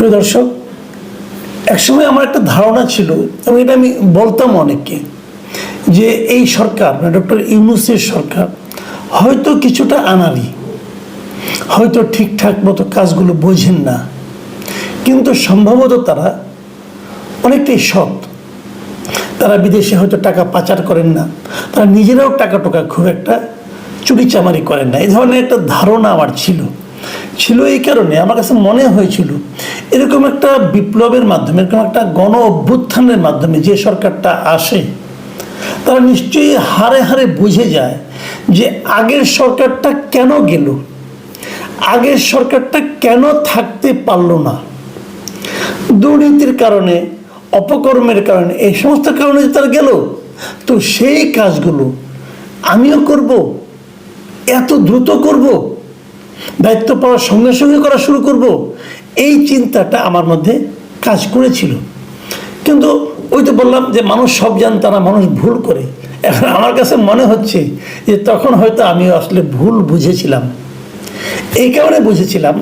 প্রিয় দর্শক, একসময় আমার একটা ধারণা ছিল, এবং এটা আমি বলতাম অনেককে, যে এই সরকার মানে ডক্টর ইউনুসের সরকার, হয়তো কিছুটা আনারি হয়তো ঠিকঠাক মতো কাজগুলো বোঝেন না, কিন্তু সম্ভবত তারা অনেকটাই সৎ। তারা বিদেশে হয়তো টাকা পাচার করেন না, তারা নিজেরাও টাকা টোকা খুব একটা চুরি চামারি করেন না। এই ধরনের একটা ধারণা আমার ছিল। ছিল এই কারণে, আমার কাছে মনে হয়েছিল। এরকম একটা বিপ্লবের মাধ্যমে, এরকম একটা গণ অভ্যুত্থানের মাধ্যমে যে সরকারটা আসে, তারা নিশ্চয়ই হারে হারে বুঝে যায় যে আগের সরকারটা কেন গেল, আগের সরকারটা কেন থাকতে পারল না। দুর্নীতির কারণে, অপকর্মের কারণে, এই সমস্ত কারণে তারা গেল, তো সেই কাজগুলো আমিও করব, এত দ্রুত করব দায়িত্ব পাওয়ার সঙ্গে সঙ্গে করা শুরু করব। এই চিন্তাটা আমার মধ্যে কাজ করেছিল। কিন্তু ওই তো বললাম যে মানুষ সব জানতা না, মানুষ ভুল করে। এখন আমার কাছে মনে হচ্ছে যে তখন হয়তো আমি আসলে ভুল বুঝেছিলাম। এই কারণে বুঝেছিলাম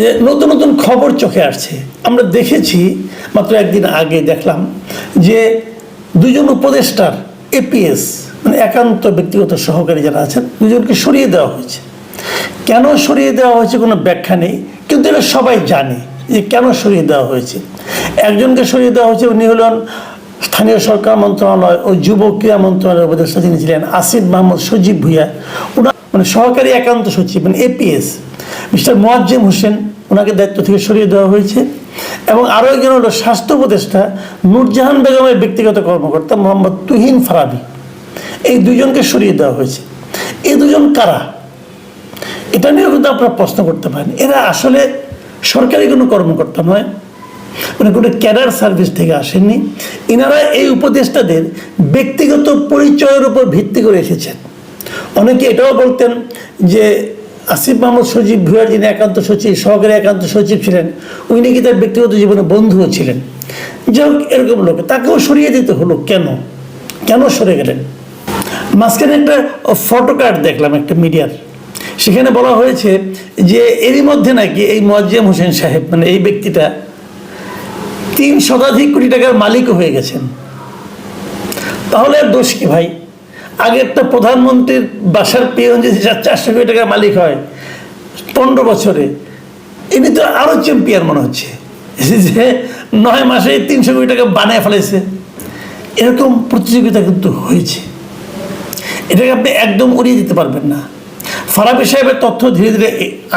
যে নতুন নতুন খবর চোখে আসছে। আমরা দেখেছি, মাত্র একদিন আগে দেখলাম যে দুজন উপদেষ্টার এপিএস মানে একান্ত ব্যক্তিগত সহকারী যারা আছেন, দুজনকে সরিয়ে দেওয়া হয়েছে। কেন সরিয়ে দেওয়া হয়েছে কোনো ব্যাখ্যা নেই, কিন্তু এটা সবাই জানে যে কেন সরিয়ে দেওয়া হয়েছে। একজনকে সরিয়ে দেওয়া হয়েছে, উনি হলেন স্থানীয় সরকার মন্ত্রণালয় ও যুব ক্রীড়া মন্ত্রণালয়ের উপদেষ্টা যিনি ছিলেন আসিফ মাহমুদ সজীব ভুইয়া। ওনার মানে সহকারী একান্ত সচিব মানে এপিএস। মিস্টার মোয়াজ্জেম হোসেন ওনাকে দায়িত্ব থেকে সরিয়ে দেওয়া হয়েছে। এবং আরও একজন হলো স্বাস্থ্য উপদেষ্টা, নূরজাহান বেগমের ব্যক্তিগত কর্মকর্তা মোহাম্মদ তুহিন ফারাবি। এই দুজনকে সরিয়ে দেওয়া হয়েছে। এই দুজন কারা? এটা নিয়েও কিন্তু আপনারা প্রশ্ন করতে পারেন। এরা আসলে সরকারি কোনো কর্মকর্তা নয় মানে কোনো ক্যাডার সার্ভিস থেকে আসেননি। এনারা এই উপদেষ্টাদের ব্যক্তিগত পরিচয়ের উপর ভিত্তি করে এসেছেন। অনেকে এটাও বলতেন যে আসিফ মাহমুদ সজীব ভুয়ার যিনি একান্ত সচিব, সহকারী একান্ত সচিব ছিলেন, উনি নাকি তার ব্যক্তিগত জীবনে বন্ধুও ছিলেন। যাই হোক, এরকম লোক। তাকেও সরিয়ে দিতে হলো কেন? কেন সরে গেলেন? মাঝখানে একটা ফটো কার্ড দেখলাম একটা মিডিয়ার। সেখানে বলা হয়েছে যে এরই মধ্যে নাকি এই মোয়াজ্জেম হোসেন সাহেব মানে এই ব্যক্তিটা তিন শতাধিক কোটি টাকার মালিকও হয়ে গেছেন। তাহলে আর দোষ কি ভাই? আগে একটা প্রধানমন্ত্রীর বাসার পিয়ন যদি চার- চারশো কোটি টাকার মালিক হয়, পনেরো বছরে, ইনি তো আরও চ্যাম্পিয়ন মনে হচ্ছে। যে নয় মাসে তিনশো কোটি টাকা বানিয়ে ফেলেছে। এরকম প্রতিযোগিতা কিন্তু হয়েছে। এটাকে আপনি একদম উড়িয়ে দিতে পারবেন না। ফারাবি সাহেবের তথ্য ধীরে ধীরে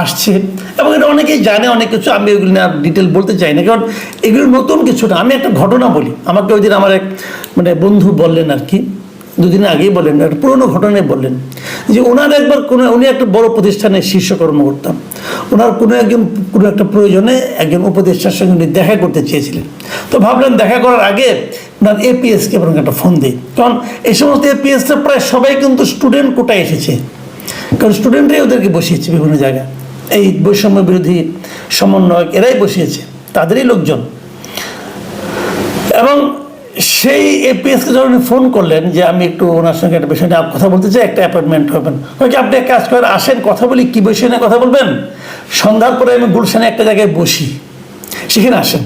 আসছে এবং এটা অনেকেই জানে, অনেক কিছু। আমি এগুলো নিয়ে ডিটেল বলতে চাই না, কারণ এগুলো নতুন কিছু না। আমি একটা ঘটনা বলি। আমাকে ওই দিন আমার এক মানে বন্ধু বললেন আর কি, দুদিন আগেই বললেন, একটা পুরোনো ঘটনায় বললেন যে ওনার একবার কোনো, উনি একটা বড় প্রতিষ্ঠানের শীর্ষ কর্মকর্তা। ওনার কোনো একজন, কোনো একটা প্রয়োজনে একজন উপদেষ্টার সঙ্গে উনি দেখা করতে চেয়েছিলেন। তো ভাবলেন দেখা করার আগে ওনার এপিএসকে বরং একটা ফোন দিই। কারণ এই সমস্ত এপিএসটা প্রায় সবাই কিন্তু স্টুডেন্ট কোটায় এসেছে। কারণ স্টুডেন্টরাই ওদেরকে বসিয়েছে বিভিন্ন জায়গায়। এই বৈষম্য বিরোধী সমন্বয়ক এরাই বসিয়েছে, তাদেরই লোকজন। এবং সেই এপিএসকে যখন ফোন করলেন যে আমি একটু ওনার সঙ্গে একটা বিষয় নিয়ে কথা বলতে চাই, একটা অ্যাপয়েন্টমেন্ট হবেন হয় কি, আপনি এক কাজ করেন, আসেন, কথা বলি, কী বিষয় নিয়ে কথা বলবেন? সন্ধ্যার পরে আমি গুলশানে একটা জায়গায় বসি, সেখানে আসেন।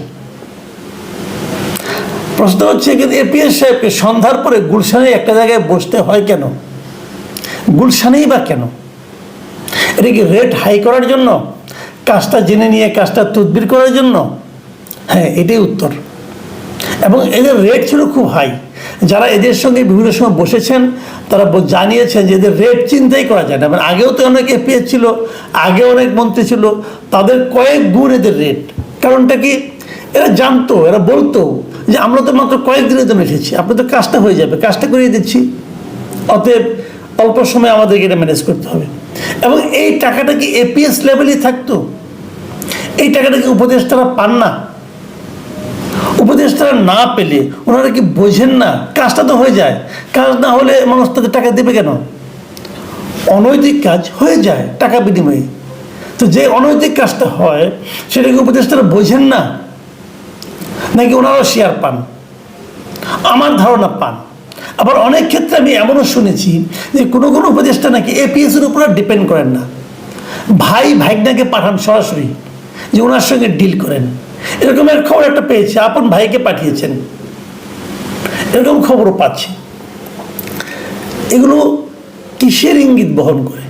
প্রশ্ন হচ্ছে কিন্তু এপিএস সাহেবকে সন্ধ্যার পরে গুলশানে একটা জায়গায় বসতে হয় কেন? গুলশানেই বা কেন? এটা কি রেট হাই করার জন্য? কাজটা জেনে নিয়ে, কাজটা তদবির করার জন্য? হ্যাঁ এটাই উত্তর। এবং এদের রেট ছিল খুব হাই যারা এদের সঙ্গে বিভিন্ন সময় বসেছেন, তারা জানিয়েছেন যে এদের রেট চিন্তাই করা যায় না। মানে আগেও তো অনেক এপিএস ছিল, আগে অনেক মন্ত্রী ছিল, তাদের কয়েক গুণ এদের রেট কারণটা কি? এরা জানতো, এরা বলতো যে আমরা তো মাত্র কয়েকদিনের জন্য এসেছি আপনি তো কাজটা হয়ে যাবে, কাজটা করিয়ে দিচ্ছি। অতএব অল্প সময় আমাদেরকে এটা ম্যানেজ করতে হবে। এবং এই টাকাটা কি এপিএস লেভেলই থাকতো? এই টাকাটা কি উপদেষ্টারা পান না? উপদেষ্টারা না পেলে ওনারা কি বোঝেন না? কাজটা তো হয়ে যায়। কাজ না হলে মানুষ তাদের টাকা দেবে কেন? অনৈতিক কাজ হয়ে যায় টাকা বিনিময়ে। তো যে অনৈতিক কাজটা হয়, সেটা কি উপদেষ্টারা বোঝেন না? নাকি ওনারাও শেয়ার পান? আমার ধারণা পান। আবার অনেক ক্ষেত্রে আমি এমনও শুনেছি যে কোনো কোনো উপদেষ্টা নাকি এপিএসের উপর ডিপেন্ড করেন না। ভাই ভাইগনাকে পাঠান সরাসরি, যে ওনার সঙ্গে ডিল করেন। এরকম এক খবর একটা পেয়েছে, আপন ভাইকে পাঠিয়েছেন। এরকম খবরও পাচ্ছি। এগুলো কিসের ইঙ্গিত বহন করে?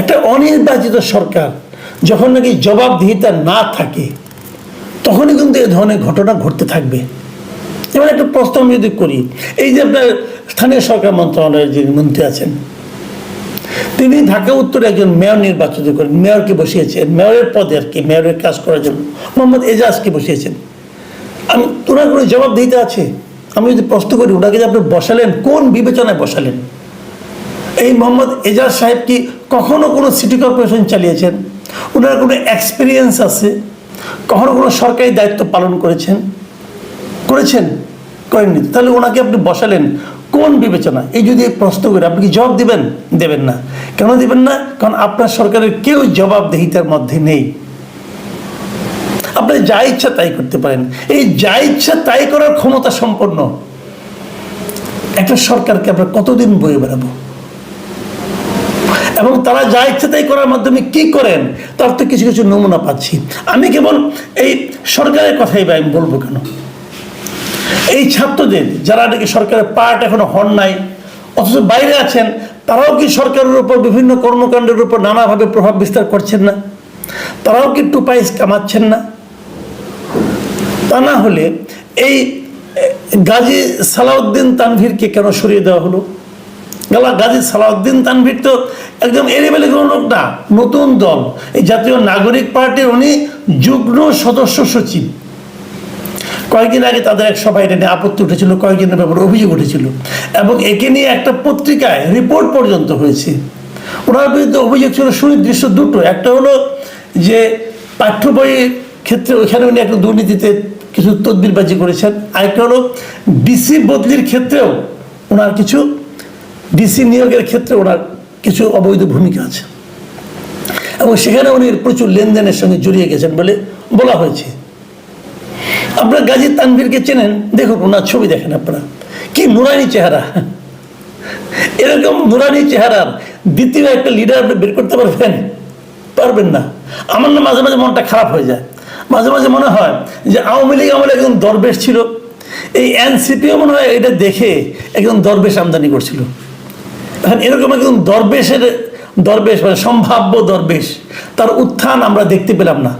একটা অনির্বাচিত সরকার যখন নাকি জবাবদিহিতা না থাকে, তখনই কিন্তু এ ধরনের ঘটনা ঘটতে থাকবে। এবার একটা প্রশ্ন আমি যদি করি, এই যে আপনার স্থানীয় সরকার মন্ত্রণালয়ের যিনি মন্ত্রী আছেন, তিনি ঢাকা উত্তরে একজন মেয়র নির্বাচিত করেন। মেয়রকে বসিয়েছেন? মেয়রের পদে আর কি, মেয়রের কাজ করার জন্য। মোহাম্মদ এজাজকে বসিয়েছেন। আমি, ওনার কোনো জবাব দিতে আছে? আমি যদি প্রশ্ন করি, ওনাকে যে আপনি বসালেন, কোন বিবেচনায় বসালেন? এই মোহাম্মদ এজাজ সাহেব কি কখনো কোনো সিটি কর্পোরেশন চালিয়েছেন? ওনার কোনো এক্সপিরিয়েন্স আছে? কখনো কোনো সরকারি দায়িত্ব পালন করেছেন? করেছেন? করেননি। তাহলে ওনাকে আপনি বসালেন। কোন বিবেচনা? এই যদি প্রশ্ন করে, আপনি কি জবাব দিবেন? দেবেন না। কেন দিবেন না? কারণ আপনার সরকারের কেউ জবাবদেহিতার মধ্যে নেই। আপনি যা ইচ্ছা তাই করতে পারেন। এই যা ইচ্ছা তাই করার ক্ষমতা সম্পন্ন। একটা সরকারকে আমরা কতদিন বয়ে বেড়াবো? এবং তারা যা ইচ্ছা তাই করার মাধ্যমে কি করেন, তার তো কিছু কিছু নমুনা পাচ্ছি। আমি কেবল এই সরকারের কথাই আমি বলব কেন? এই ছাত্রদের যারা নাকি সরকারের পার্ট এখনও হন নাই, অথচ বাইরে আছেন, তারাও কি সরকারের উপর বিভিন্ন কর্মকাণ্ডের উপর নানাভাবে প্রভাব বিস্তার করছেন না? তারাও কি টুপাইস কামাচ্ছেন না? তা না হলে এই গাজী সালাউদ্দিন তানভীরকে কেন সরিয়ে দেওয়া হলো? গেলা গাজী সালাউদ্দিন তানভীর তো একদম এলেবেলে কোনো লোক না, নতুন দল। এই জাতীয় নাগরিক পার্টির উনি যুগ্ম সদস্য সচিব। কয়েকদিন আগে তাদের এক সভায় এটা নিয়ে আপত্তি উঠেছিল, কয়েকদিনের ব্যাপারে অভিযোগ উঠেছিল। এবং একে নিয়ে একটা পত্রিকায় রিপোর্ট পর্যন্ত হয়েছে। ওনার বিরুদ্ধে অভিযোগ ছিল সুনির্দিষ্ট দুটো। একটা হলো যে পাঠ্য বইয়ের ক্ষেত্রে ওইখানে উনি একটা দুর্নীতিতে কিছু তদবিরবাজি করেছেন। আরেকটা হলো ডিসি বদলির ক্ষেত্রেও ওনার কিছু, ডিসি নিয়োগের ক্ষেত্রে ওনার কিছু অবৈধ ভূমিকা আছে। এবং সেখানে উনি প্রচুর লেনদেনের সঙ্গে জড়িয়ে গেছেন বলে বলা হয়েছে। আপনার গাজী তানভীরকে চেনেন? দেখুন ওনার ছবি দেখেন আপনারা। কি নুরানি চেহারা। এরকম নুরানি চেহারার দ্বিতীয় একটা লিডার আপনি বের করতে পারবেন? পারবেন না। আমার না মাঝে মাঝে মনটা খারাপ হয়ে যায়। মাঝে মাঝে মনে হয় যে আওয়ামী লীগ আমলে একজন দরবেশ ছিল। এই এনসিপিও মনে হয় এটা দেখে একজন দরবেশ আমদানি করছিল। এখন এরকম একজন দরবেশের, দরবেশ মানে সম্ভাব্য দরবেশ, তার উত্থান আমরা দেখতে পেলাম না।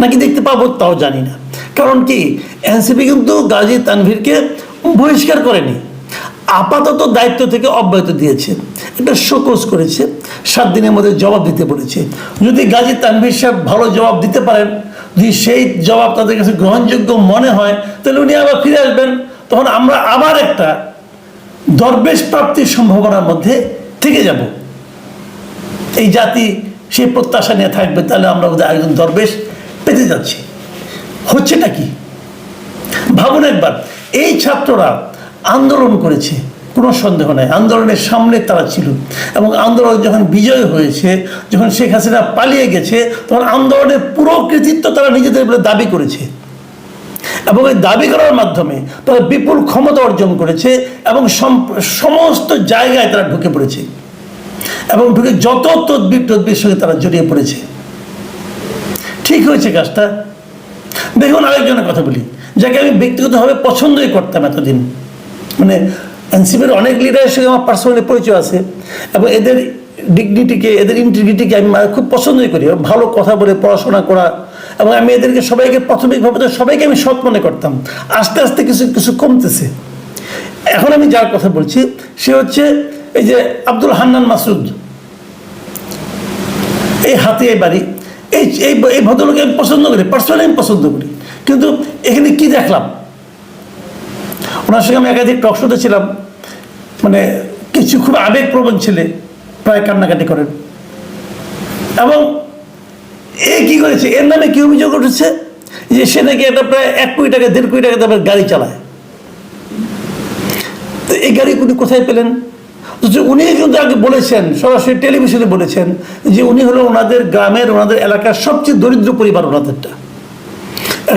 নাকি দেখতে পাবো তাও জানি না। কারণ কি? এনসিপি কিন্তু গাজী তানভীরকে বহিষ্কার করেনি। আপাতত দায়িত্ব থেকে অব্যাহত দিয়েছে। এটা শোকজ করেছে। সাত দিনের মধ্যে জবাব দিতে বলেছে। যদি গাজী তানভীর সাহেব ভালো জবাব দিতে পারেন, যদি সেই জবাব তাদের কাছে গ্রহণযোগ্য মনে হয়, তাহলে উনি আবার ফিরে আসবেন। তখন আমরা আবার একটা দরবেশ প্রাপ্তির সম্ভাবনার মধ্যে থেকে যাব। এই জাতি সেই প্রত্যাশা নিয়ে থাকবে, তাহলে আমরা বোধহয় একজন দরবেশ পেতে যাচ্ছি। হচ্ছেটা কি? ভাবুন একবার, এই ছাত্ররা আন্দোলন করেছে, কোনো সন্দেহ নাই। আন্দোলনের সামনে তারা ছিল এবং আন্দোলন যখন বিজয় হয়েছে, যখন শেখ হাসিনা পালিয়ে গেছে, তখন আন্দোলনের পুরো কৃতিত্ব তারা নিজেদের বলে দাবি করেছে। এবং এই দাবি করার মাধ্যমে তারা বিপুল ক্ষমতা অর্জন করেছে এবং সম- সমস্ত জায়গায় তারা ঢুকে পড়েছে। এবং ঢুকে যত তদবির তদবির সঙ্গে তারা জড়িয়ে পড়েছে। ঠিক হয়েছে কাজটা? দেখুন আরেকজনের কথা বলি, যাকে আমি ব্যক্তিগতভাবে পছন্দই করতাম এতদিন। মানে এনসিপির অনেক লিডারের সঙ্গে আমার পার্সোনালি পরিচয় আছে, এবং এদের ডিগনিটিকে এদের ইন্টিগ্রিটিকে আমি খুব পছন্দই করি। ভালো কথা বলে, পড়াশোনা করা, এবং আমি এদেরকে সবাইকে প্রাথমিকভাবে তো সবাইকে আমি সৎ মনে করতাম। আস্তে আস্তে কিছু কিছু কমতেছে। এখন আমি যার কথা বলছি, সে হচ্ছে এই যে আব্দুল হান্নান মাসুদ। এই হাতিয়াই বাড়ি এই এই এই ভদ্রলোকে আমি পছন্দ করি পার্সোনালি আমি পছন্দ করি। কিন্তু এখানে কি দেখলাম? ওনার সঙ্গে আমি একাধিক টকশোতে ছিলাম। মানে কিছু খুব আবেগপ্রবণ ছেলে প্রায় কান্নাকাটি করেন। এবং এ কি করেছে? এর নামে কি অভিযোগ উঠেছে? যে সে নাকি একটা প্রায় এক কোটি টাকা, দেড় কোটি টাকা দামের গাড়ি চালায়। তো এই গাড়ি কোথায় পেলেন? উনি কিন্তু আগে বলেছেন, সরাসরি টেলিভিশনে বলেছেন যে উনি হলো ওনাদের গ্রামের, ওনাদের এলাকার সবচেয়ে দরিদ্র পরিবার ওনাদেরটা।